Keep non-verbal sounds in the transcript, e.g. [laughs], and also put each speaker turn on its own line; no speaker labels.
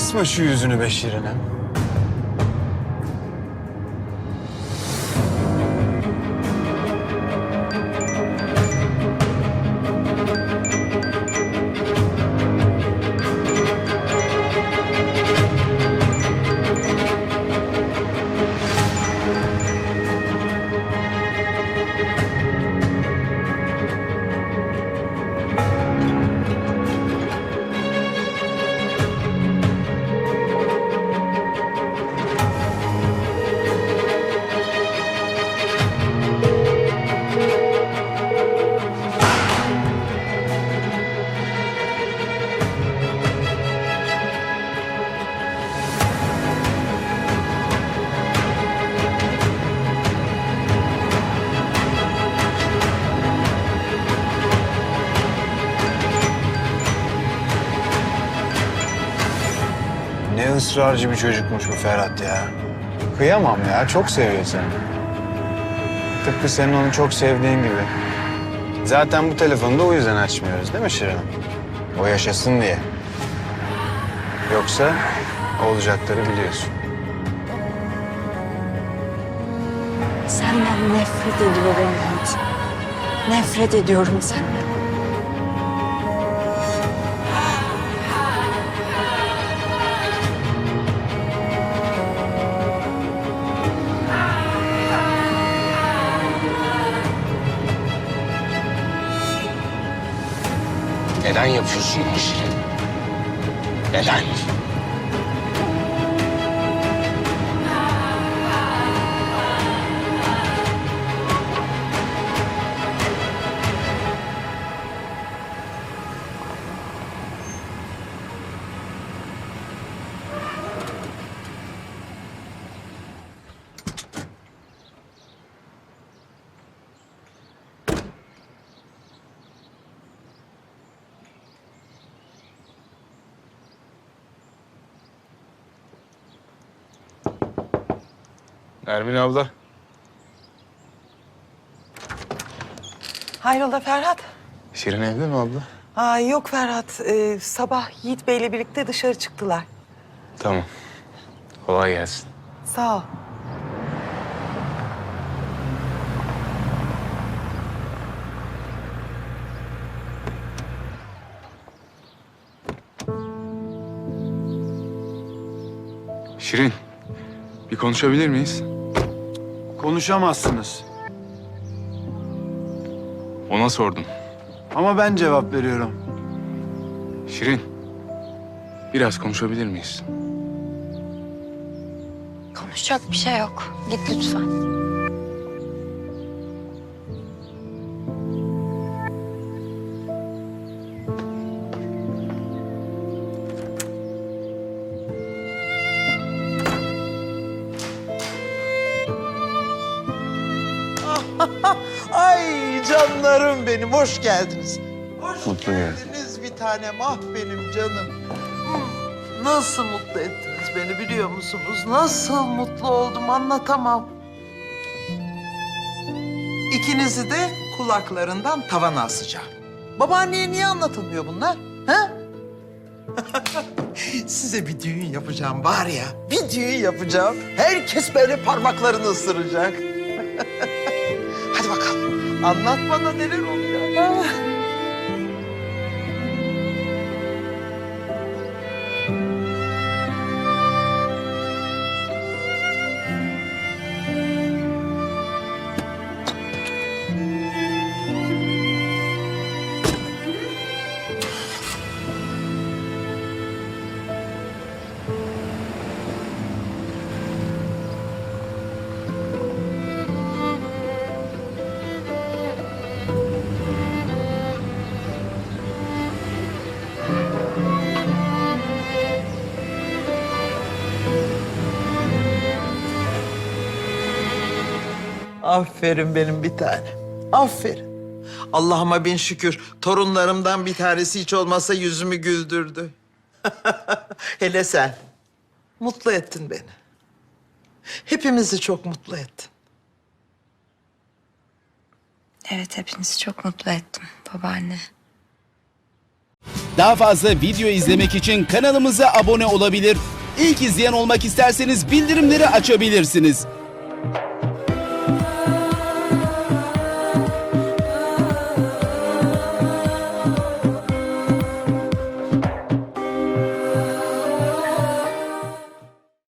Asma şu yüzünü be Şirin'e. Israrcı bir çocukmuş bu Ferhat ya. Kıyamam ya, çok seviyor seni. Tıpkı senin onu çok sevdiğin gibi. Zaten bu telefonu da o yüzden açmıyoruz değil mi Şirin'im? O yaşasın diye. Yoksa olacakları biliyorsun.
Senden nefret ediyorum Levent. Nefret ediyorum senden.
Neden yapıyorsun bu işi? Neden?
Ermin abla.
Hayrola Ferhat?
Şirin evde mi abla?
Aa, yok Ferhat. Ee, sabah Yiğit Bey'le birlikte dışarı çıktılar.
Tamam. Kolay gelsin.
Sağ ol.
Şirin, bir konuşabilir miyiz?
Konuşamazsınız.
Ona sordum.
Ama ben cevap veriyorum.
Şirin, biraz konuşabilir miyiz?
Konuşacak bir şey yok. Git lütfen. [laughs]
Ay canlarım benim, hoş geldiniz. Hoş
Mutlu geldin.
geldiniz bir tanem, ah benim canım. Nasıl mutlu ettiniz beni biliyor musunuz? Nasıl mutlu oldum anlatamam. İkinizi de kulaklarından tavana asacağım. Babaanneye niye anlatılmıyor bunlar? Ha? [laughs] Size bir düğün yapacağım var ya, bir düğün yapacağım. Herkes böyle parmaklarını ısıracak. [laughs] Anlat bana neler oluyor. Aferin benim bir tane. Aferin. Allah'ıma bin şükür torunlarımdan bir tanesi hiç olmasa yüzümü güldürdü. [laughs] Hele sen. Mutlu ettin beni. Hepimizi çok mutlu ettin.
Evet hepinizi çok mutlu ettim babaanne.
Daha fazla video izlemek için kanalımıza abone olabilir. İlk izleyen olmak isterseniz bildirimleri açabilirsiniz.